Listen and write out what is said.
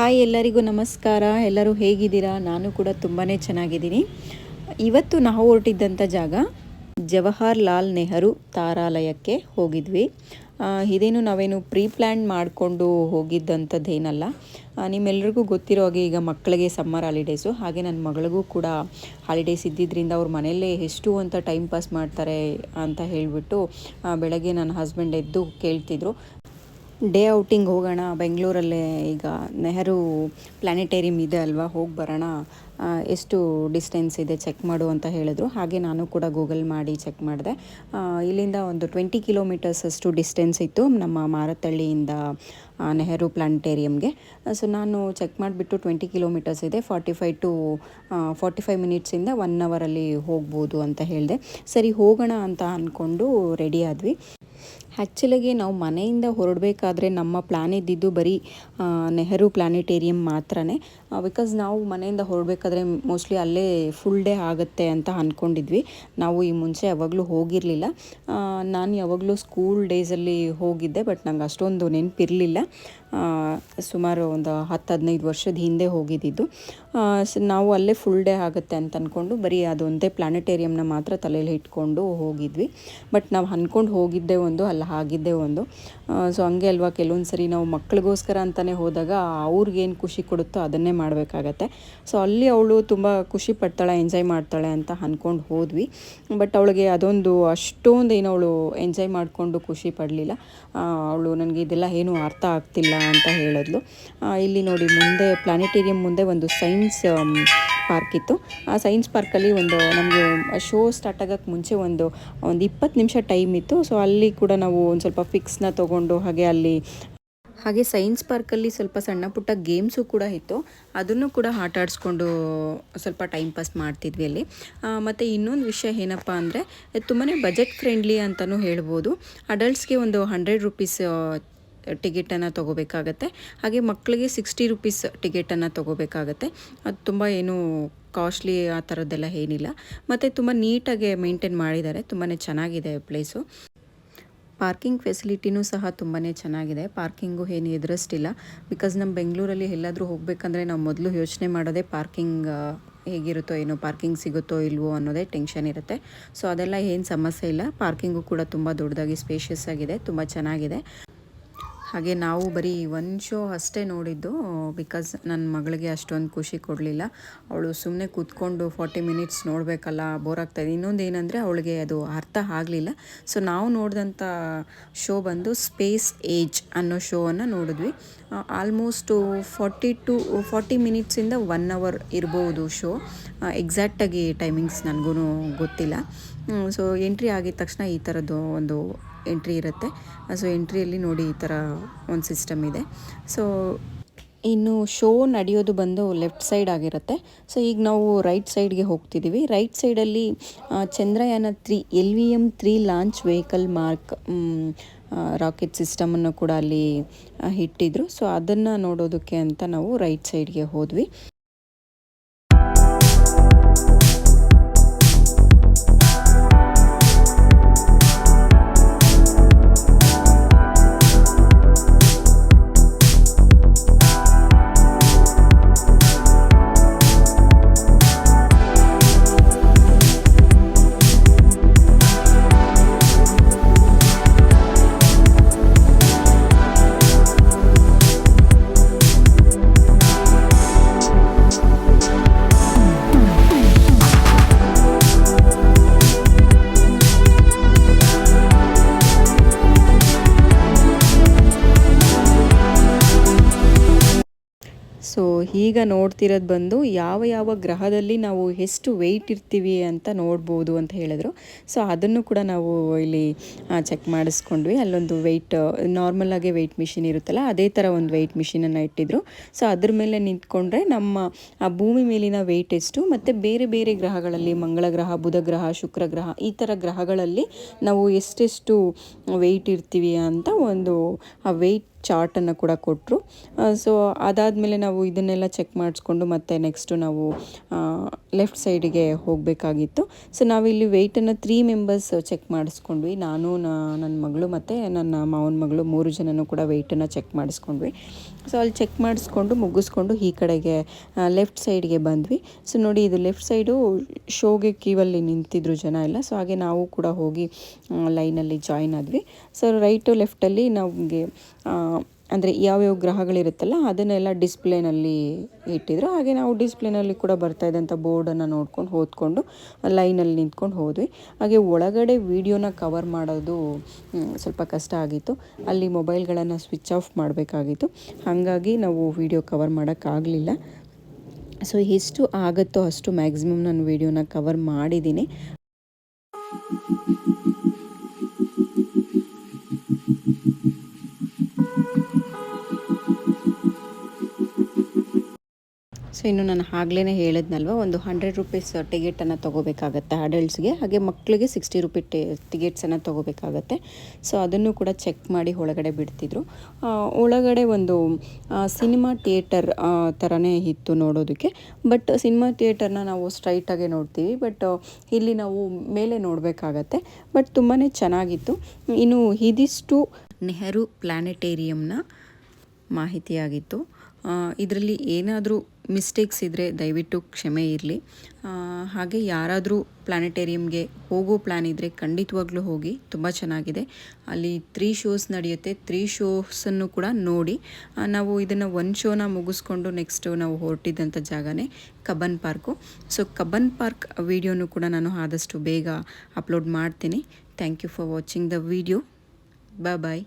Hi ಎಲ್ಲರಿಗೂ ನಮಸ್ಕಾರ. ಎಲ್ಲರೂ ಹೇಗಿದ್ದೀರಾ? ನಾನು ಕೂಡ ತುಂಬಾ ಚೆನ್ನಾಗಿದ್ದೀನಿ. ಇವತ್ತು ನಾವು ಹೊರಟಿದ್ದಂಥ ಜಾಗ ಜವಾಹರ್ಲಾಲ್ ನೆಹರು ತಾರಾಲಯಕ್ಕೆ ಹೋಗಿದ್ವಿ. ಇದೇನು ನಾವೇನು ಪ್ರೀ ಪ್ಲ್ಯಾನ್ ಮಾಡಿಕೊಂಡು ಹೋಗಿದ್ದಂಥದ್ದೇನಲ್ಲ. ನಿಮ್ಮೆಲ್ಲರಿಗೂ ಗೊತ್ತಿರೋ ಹಾಗೆ ಈಗ ಮಕ್ಕಳಿಗೆ ಸಮ್ಮರ್ ಹಾಲಿಡೇಸು. ಹಾಗೆ ನನ್ನ ಮಗಳಿಗೂ ಕೂಡ ಹಾಲಿಡೇಸ್ ಇದ್ದಿದ್ದರಿಂದ ಅವ್ರ ಮನೆಯಲ್ಲೇ ಎಷ್ಟು ಅಂತ ಟೈಮ್ ಪಾಸ್ ಮಾಡ್ತಾರೆ ಅಂತ ಹೇಳಿಬಿಟ್ಟು ಬೆಳಗ್ಗೆ ನನ್ನ ಹಸ್ಬೆಂಡ್ ಎದ್ದು ಕೇಳ್ತಿದ್ರು. ಡೇ ಔಟಿಂಗ್ ಹೋಗೋಣ, ಬೆಂಗಳೂರಲ್ಲೇ ಈಗ ನೆಹರು ಪ್ಲಾನೆಟೇರಿಯಂ ಇದೆ ಅಲ್ವಾ, ಹೋಗಿ ಬರೋಣ ಎಷ್ಟು ಡಿಸ್ಟೆನ್ಸ್ ಇದೆ ಚೆಕ್ ಮಾಡು ಅಂತ ಹೇಳಿದ್ರು. ಹಾಗೆ ನಾನು ಕೂಡ ಗೂಗಲ್ ಮಾಡಿ ಚೆಕ್ ಮಾಡಿದೆ. ಇಲ್ಲಿಂದ ಒಂದು ಟ್ವೆಂಟಿ ಕಿಲೋಮೀಟರ್ಸ್ ಅಷ್ಟು ಡಿಸ್ಟೆನ್ಸ್ ಇತ್ತು ನಮ್ಮ ಮಾರತಳ್ಳಿಯಿಂದ ನೆಹರು ಪ್ಲಾನೆಟೇರಿಯಂಗೆ. ಸೊ ನಾನು ಚೆಕ್ ಮಾಡಿಬಿಟ್ಟು ಟ್ವೆಂಟಿ ಕಿಲೋಮೀಟರ್ಸ್ ಇದೆ. Forty five to forty five ಮಿನಿಟ್ಸಿಂದ one ಅವರಲ್ಲಿ ಹೋಗ್ಬೋದು ಅಂತ ಹೇಳಿದೆ. ಸರಿ, ಹೋಗೋಣ ಅಂತ ಅಂದ್ಕೊಂಡು ರೆಡಿ ಆದ್ವಿ. ಆ್ಯಕ್ಚುಲಾಗಿ ನಾವು ಮನೆಯಿಂದ ಹೊರಡಬೇಕಾದ್ರೆ ನಮ್ಮ ಪ್ಲ್ಯಾನ್ ಇದ್ದಿದ್ದು ಬರೀ ನೆಹರು ಪ್ಲಾನೆಟೇರಿಯಂ ಮಾತ್ರನೇ. ಬಿಕಾಸ್ ನಾವು ಮನೆಯಿಂದ ಹೊರಡಬೇಕಾದ್ರೆ ಮೋಸ್ಟ್ಲಿ ಅಲ್ಲೇ ಫುಲ್ ಡೇ ಆಗುತ್ತೆ ಅಂತ ಅಂದ್ಕೊಂಡಿದ್ವಿ ನಾವು ಈ ಮುಂಚೆ ಯಾವಾಗಲೂ ಹೋಗಿರಲಿಲ್ಲ. ನಾನು ಯಾವಾಗಲೂ ಸ್ಕೂಲ್ ಡೇಸಲ್ಲಿ ಹೋಗಿದ್ದೆ ಬಟ್ ನಂಗೆ ಅಷ್ಟೊಂದು ನೆನಪಿರಲಿಲ್ಲ. ಸುಮಾರು ಒಂದು ಹತ್ತು, ಹದಿನೈದು ವರ್ಷದ ಹಿಂದೆ ಹೋಗಿದ್ದಿದ್ದು. ನಾವು ಅಲ್ಲೇ ಫುಲ್ ಡೇ ಆಗುತ್ತೆ ಅಂತ ಅಂದ್ಕೊಂಡು ಬರೀ ಅದೊಂದೇ ಪ್ಲಾನೆಟೇರಿಯಂನ ಮಾತ್ರ ತಲೆಯಲ್ಲಿ ಇಟ್ಕೊಂಡು ಹೋಗಿದ್ವಿ. ಬಟ್ ನಾವು ಅಂದ್ಕೊಂಡು ಹೋಗಿದ್ದೆ ಒಂದು ಆಗಿದ್ದೇ ಒಂದು. ಸೊ ಹಂಗೆ ಅಲ್ವಾ ಕೆಲವೊಂದು ಸರಿ ನಾವು ಮಕ್ಕಳಿಗೋಸ್ಕರ ಅಂತಲೇ ಹೋದಾಗ ಅವ್ರಿಗೇನು ಖುಷಿ ಕೊಡುತ್ತೋ ಅದನ್ನೇ ಮಾಡಬೇಕಾಗತ್ತೆ. ಸೊ ಅಲ್ಲಿ ಅವಳು ತುಂಬ ಖುಷಿ ಪಡ್ತಾಳೆ ಎಂಜಾಯ್ ಮಾಡ್ತಾಳೆ ಅಂತ ಅಂದ್ಕೊಂಡು ಹೋದ್ವಿ. ಬಟ್ ಅವಳಿಗೆ ಅದೊಂದು ಅಷ್ಟೊಂದು ಏನು ಅವಳು ಎಂಜಾಯ್ ಮಾಡಿಕೊಂಡು ಖುಷಿ ಪಡಲಿಲ್ಲ. ಅವಳು ನನಗೆ ಇದೆಲ್ಲ ಏನೂ ಅರ್ಥ ಆಗ್ತಿಲ್ಲ ಅಂತ ಹೇಳಿದ್ಲು. ಇಲ್ಲಿ ನೋಡಿ ಮುಂದೆ ಪ್ಲಾನೆಟೇರಿಯಂ ಮುಂದೆ ಒಂದು ಸೈನ್ಸ್ ಪಾರ್ಕ್ ಇತ್ತು. ಆ ಸೈನ್ಸ್ ಪಾರ್ಕಲ್ಲಿ ಒಂದು ನಮಗೆ ಶೋ ಸ್ಟಾರ್ಟ್ ಆಗೋಕ್ಕೆ ಮುಂಚೆ ಒಂದು ಒಂದು ಇಪ್ಪತ್ತು ನಿಮಿಷ ಟೈಮ್ ಇತ್ತು. ಸೊ ಅಲ್ಲಿ ಕೂಡ ನಾವು ಒಂದು ಸ್ವಲ್ಪ ಫಿಕ್ಸ್ನ ತೊಗೊಂಡು ಹಾಗೆ ಅಲ್ಲಿ ಹಾಗೆ ಸೈನ್ಸ್ ಪಾರ್ಕಲ್ಲಿ ಸ್ವಲ್ಪ ಸಣ್ಣ ಪುಟ್ಟ ಗೇಮ್ಸು ಕೂಡ ಇತ್ತು. ಅದನ್ನು ಕೂಡ ಆಟ ಆಡಿಸ್ಕೊಂಡು ಸ್ವಲ್ಪ ಟೈಮ್ ಪಾಸ್ ಮಾಡ್ತಿದ್ವಿ ಅಲ್ಲಿ. ಮತ್ತು ಇನ್ನೊಂದು ವಿಷಯ ಏನಪ್ಪ ಅಂದರೆ ತುಂಬಾ ಬಜೆಟ್ ಫ್ರೆಂಡ್ಲಿ ಅಂತಲೂ ಹೇಳ್ಬೋದು. ಅಡಲ್ಟ್ಸ್ಗೆ ಒಂದು ಹಂಡ್ರೆಡ್ ರುಪೀಸ್ ಟಿಕೆಟನ್ನು ತೊಗೋಬೇಕಾಗತ್ತೆ. ಹಾಗೆ ಮಕ್ಕಳಿಗೆ ಸಿಕ್ಸ್ಟಿ ರುಪೀಸ್ ಟಿಕೆಟನ್ನು ತೊಗೋಬೇಕಾಗತ್ತೆ. ಅದು ತುಂಬ ಏನು ಕಾಸ್ಟ್ಲಿ ಆ ಥರದ್ದೆಲ್ಲ ಏನಿಲ್ಲ. ಮತ್ತು ತುಂಬ ನೀಟಾಗಿ ಮೇಂಟೈನ್ ಮಾಡಿದ್ದಾರೆ. ತುಂಬಾ ಚೆನ್ನಾಗಿದೆ ಪ್ಲೇಸು. ಪಾರ್ಕಿಂಗ್ ಫೆಸಿಲಿಟಿನೂ ಸಹ ತುಂಬಾ ಚೆನ್ನಾಗಿದೆ. ಪಾರ್ಕಿಂಗು ಏನು ಎದುರಿಸ್ತಿಲ್ಲ. ಬಿಕಾಸ್ ನಮ್ಮ ಬೆಂಗಳೂರಲ್ಲಿ ಎಲ್ಲಾದರೂ ಹೋಗಬೇಕಂದ್ರೆ ನಾವು ಮೊದಲು ಯೋಚನೆ ಮಾಡೋದೇ ಪಾರ್ಕಿಂಗ್ ಹೇಗಿರುತ್ತೋ ಏನೋ, ಪಾರ್ಕಿಂಗ್ ಸಿಗುತ್ತೋ ಇಲ್ವೋ ಅನ್ನೋದೇ ಟೆನ್ಷನ್ ಇರುತ್ತೆ. ಸೊ ಅದೆಲ್ಲ ಏನು ಸಮಸ್ಯೆ ಇಲ್ಲ. ಪಾರ್ಕಿಂಗು ಕೂಡ ತುಂಬ ದೊಡ್ಡದಾಗಿ ಸ್ಪೇಷಿಯಸ್ ಆಗಿದೆ. ತುಂಬ ಚೆನ್ನಾಗಿದೆ. ಹಾಗೆ ನಾವು ಬರೀ ಒಂದು ಶೋ ಅಷ್ಟೇ ನೋಡಿದ್ದು ಬಿಕಾಸ್ ನನ್ನ ಮಗಳಿಗೆ ಅಷ್ಟೊಂದು ಖುಷಿ ಕೊಡಲಿಲ್ಲ. ಅವಳು ಸುಮ್ಮನೆ ಕೂತ್ಕೊಂಡು ಫಾರ್ಟಿ ಮಿನಿಟ್ಸ್ ನೋಡಬೇಕಲ್ಲ ಬೋರ್ ಆಗ್ತಾಯಿದೆ ಇನ್ನೊಂದು ಏನಂದರೆ ಅವಳಿಗೆ ಅದು ಅರ್ಥ ಆಗಲಿಲ್ಲ. ಸೊ ನಾವು ನೋಡಿದಂಥ ಶೋ ಬಂದು ಸ್ಪೇಸ್ ಏಜ್ ಅನ್ನೋ ಶೋವನ್ನು ನೋಡಿದ್ವಿ. ಆಲ್ಮೋಸ್ಟು ಫಾರ್ಟಿ ಟು ಫಾರ್ಟಿ ಮಿನಿಟ್ಸಿಂದ ಒನ್ ಅವರ್ ಇರ್ಬೋದು ಶೋ ಎಕ್ಸಾಕ್ಟಾಗಿ ಟೈಮಿಂಗ್ಸ್ ನನಗೂ ಗೊತ್ತಿಲ್ಲ. ಸೊ ಎಂಟ್ರಿ ಆಗಿದ ತಕ್ಷಣ ಈ ಥರದ್ದು ಒಂದು ಎಂಟ್ರಿ ಇರುತ್ತೆ. ಸೊ ಎಂಟ್ರಿಯಲ್ಲಿ ನೋಡಿ ಈ ಥರ ಒಂದು ಸಿಸ್ಟಮ್ ಇದೆ. ಸೊ ಇನ್ನು ಶೋ ನಡೆಯೋದು ಬಂದು ಲೆಫ್ಟ್ ಸೈಡ್ ಆಗಿರುತ್ತೆ. ಸೊ ಈಗ ನಾವು ರೈಟ್ ಸೈಡ್ಗೆ ಹೋಗ್ತಿದ್ದೀವಿ. ರೈಟ್ ಸೈಡಲ್ಲಿ Chandrayaan three, L V M three launch vehicle mark rocket ಸಿಸ್ಟಮನ್ನು ಕೂಡ ಅಲ್ಲಿ ಇಟ್ಟಿದ್ರು ಸೊ ಅದನ್ನು ನೋಡೋದಕ್ಕೆ ಅಂತ ನಾವು ರೈಟ್ ಸೈಡ್ಗೆ ಹೋದ್ವಿ. ಸೊ ಈಗ ನೋಡ್ತಿರೋದು ಬಂದು ಯಾವ ಯಾವ ಗ್ರಹದಲ್ಲಿ ನಾವು ಎಷ್ಟು ವೆಯ್ಟ್ ಇರ್ತೀವಿ ಅಂತ ನೋಡ್ಬೋದು ಅಂತ ಹೇಳಿದ್ರು. ಸೊ ಅದನ್ನು ಕೂಡ ನಾವು ಇಲ್ಲಿ ಚೆಕ್ ಮಾಡಿಸ್ಕೊಂಡ್ವಿ. ಅಲ್ಲೊಂದು ವೆಯ್ಟ್ ನಾರ್ಮಲಾಗಿ ವೆಯ್ಟ್ ಮಿಷಿನ್ ಇರುತ್ತಲ್ಲ, ಅದೇ ಥರ ಒಂದು ವೆಯ್ಟ್ ಮಿಷಿನನ್ನು ಇಟ್ಟಿದ್ರು. ಸೊ ಅದ್ರ ಮೇಲೆ ನಿಂತ್ಕೊಂಡ್ರೆ ನಮ್ಮ, ಆ ಭೂಮಿ ಮೇಲಿನ ವೆಯ್ಟ್ ಎಷ್ಟು ಮತ್ತು ಬೇರೆ ಬೇರೆ ಗ್ರಹಗಳಲ್ಲಿ, ಮಂಗಳ ಗ್ರಹ, ಬುಧ ಗ್ರಹ, ಶುಕ್ರ ಗ್ರಹ, ಈ ಥರ ಗ್ರಹಗಳಲ್ಲಿ ನಾವು ಎಷ್ಟೆಷ್ಟು ವೆಯ್ಟ್ ಇರ್ತೀವಿ ಅಂತ ಒಂದು, ಆ ವೆಯ್ಟ್ ಚಾರ್ಟನ್ನು ಕೂಡ ಕೊಟ್ಟರು. ಸೊ ಅದಾದಮೇಲೆ ನಾವು ಇದನ್ನೆಲ್ಲ ಚೆಕ್ ಮಾಡಿಸ್ಕೊಂಡು ಮತ್ತೆ ನೆಕ್ಸ್ಟು ನಾವು ಲೆಫ್ಟ್ ಸೈಡಿಗೆ ಹೋಗಬೇಕಾಗಿತ್ತು. ಸೊ ನಾವಿಲ್ಲಿ ವೆಯ್ಟನ್ನು ತ್ರೀ ಮೆಂಬರ್ಸ್ ಚೆಕ್ ಮಾಡಿಸ್ಕೊಂಡ್ವಿ. ನಾನು ನನ್ನ ಮಗಳು ಮತ್ತು ನನ್ನ ಮಾವನ ಮಗಳು ಮೂರು ಜನನೂ ಕೂಡ ವೆಯ್ಟನ್ನು ಚೆಕ್ ಮಾಡಿಸ್ಕೊಂಡ್ವಿ. ಸೊ ಅಲ್ಲಿ ಚೆಕ್ ಮಾಡಿಸ್ಕೊಂಡು ಮುಗಿಸ್ಕೊಂಡು ಈ ಕಡೆಗೆ ಲೆಫ್ಟ್ ಸೈಡ್ಗೆ ಬಂದ್ವಿ. ಸೊ ನೋಡಿ ಇದು ಲೆಫ್ಟ್ ಸೈಡು ಶೋಗೆ ಕೀವಲ್ಲಿ ನಿಂತಿದ್ರು ಜನ ಎಲ್ಲ. ಸೊ ಹಾಗೆ ನಾವು ಕೂಡ ಹೋಗಿ ಲೈನಲ್ಲಿ ಜಾಯ್ನ್ ಆದ್ವಿ. ಸೊ ರೈಟು ಲೆಫ್ಟಲ್ಲಿ ನಮಗೆ ಅಂದರೆ ಯಾವ್ಯಾವ ಗ್ರಹಗಳಿರುತ್ತಲ್ಲ ಅದನ್ನೆಲ್ಲ ಡಿಸ್ಪ್ಲೇನಲ್ಲಿ ಇಟ್ಟಿದ್ರು. ಹಾಗೆ ನಾವು ಡಿಸ್ಪ್ಲೇನಲ್ಲಿ ಕೂಡ ಬರ್ತಾ ಇದ್ದಂಥ ಬೋರ್ಡನ್ನು ನೋಡ್ಕೊಂಡು ಓದ್ಕೊಂಡು ಲೈನಲ್ಲಿ ನಿಂತ್ಕೊಂಡು ಹೋದ್ವಿ. ಹಾಗೆ ಒಳಗಡೆ ವೀಡಿಯೋನ ಕವರ್ ಮಾಡೋದು ಸ್ವಲ್ಪ ಕಷ್ಟ ಆಗಿತ್ತು. ಅಲ್ಲಿ ಮೊಬೈಲ್ಗಳನ್ನು ಸ್ವಿಚ್ ಆಫ್ ಮಾಡಬೇಕಾಗಿತ್ತು. ಹಾಗಾಗಿ ನಾವು ವೀಡಿಯೋ ಕವರ್ ಮಾಡೋಕ್ಕಾಗಲಿಲ್ಲ. ಸೊ ಎಷ್ಟು ಆಗುತ್ತೋ ಅಷ್ಟು ಮ್ಯಾಕ್ಸಿಮಮ್ ನಾನು ವೀಡಿಯೋನ ಕವರ್ ಮಾಡಿದ್ದೀನಿ. ಸೊ ಇನ್ನು ನಾನು ಆಗ್ಲೇ ಹೇಳಿದ್ನಲ್ವ, ಒಂದು ಹಂಡ್ರೆಡ್ ರುಪೀಸ್ ಟಿಕೆಟನ್ನು ತೊಗೋಬೇಕಾಗತ್ತೆ ಅಡಲ್ಟ್ಸ್ಗೆ ಹಾಗೆ ಮಕ್ಕಳಿಗೆ ಸಿಕ್ಸ್ಟಿ ರುಪಿ ಟಿಕೆಟ್ಸ್ ಟಿಕೆಟ್ಸನ್ನು ತೊಗೋಬೇಕಾಗತ್ತೆ. ಸೊ ಅದನ್ನು ಕೂಡ ಚೆಕ್ ಮಾಡಿ ಒಳಗಡೆ ಬಿಡ್ತಿದ್ರು. ಒಳಗಡೆ ಒಂದು ಸಿನಿಮಾ ಥಿಯೇಟರ್ ಥರನೇ ಇತ್ತು ನೋಡೋದಕ್ಕೆ. ಬಟ್ ಸಿನಿಮಾ ಥಿಯೇಟರ್ನ ನಾವು ಸ್ಟ್ರೈಟಾಗೆ ನೋಡ್ತೀವಿ. ಬಟ್ ಇಲ್ಲಿ ನಾವು ಮೇಲೆ ನೋಡಬೇಕಾಗತ್ತೆ. ಬಟ್ ತುಂಬಾ ಚೆನ್ನಾಗಿತ್ತು. ಇನ್ನು ಇದಿಷ್ಟು ನೆಹರು ಪ್ಲಾನೆಟೇರಿಯಂನ ಮಾಹಿತಿಯಾಗಿತ್ತು. ಇದರಲ್ಲಿ ಏನಾದರೂ ಮಿಸ್ಟೇಕ್ಸ್ ಇದ್ದರೆ ದಯವಿಟ್ಟು ಕ್ಷಮೆ ಇರಲಿ. ಹಾಗೆ ಯಾರಾದರೂ ಪ್ಲಾನೆಟೇರಿಯಮ್ಗೆ ಹೋಗೋ ಪ್ಲ್ಯಾನ್ ಇದ್ದರೆ ಖಂಡಿತವಾಗ್ಲೂ ಹೋಗಿ, ತುಂಬ ಚೆನ್ನಾಗಿದೆ. ಅಲ್ಲಿ ತ್ರೀ ಶೋಸ್ ನಡೆಯುತ್ತೆ. ತ್ರೀ ಶೋಸನ್ನು ಕೂಡ ನೋಡಿ ನಾವು ಇದನ್ನು ಒಂದು ಶೋನ ಮುಗಿಸ್ಕೊಂಡು ನೆಕ್ಸ್ಟು ನಾವು ಹೊರಟಿದ್ದಂಥ ಜಾಗನೇ Cubbon Park. So Cubbon Park ವಿಡಿಯೋನು ಕೂಡ ನಾನು ಆದಷ್ಟು ಬೇಗ ಅಪ್ಲೋಡ್ ಮಾಡ್ತೀನಿ. Thank you for watching the video bye bye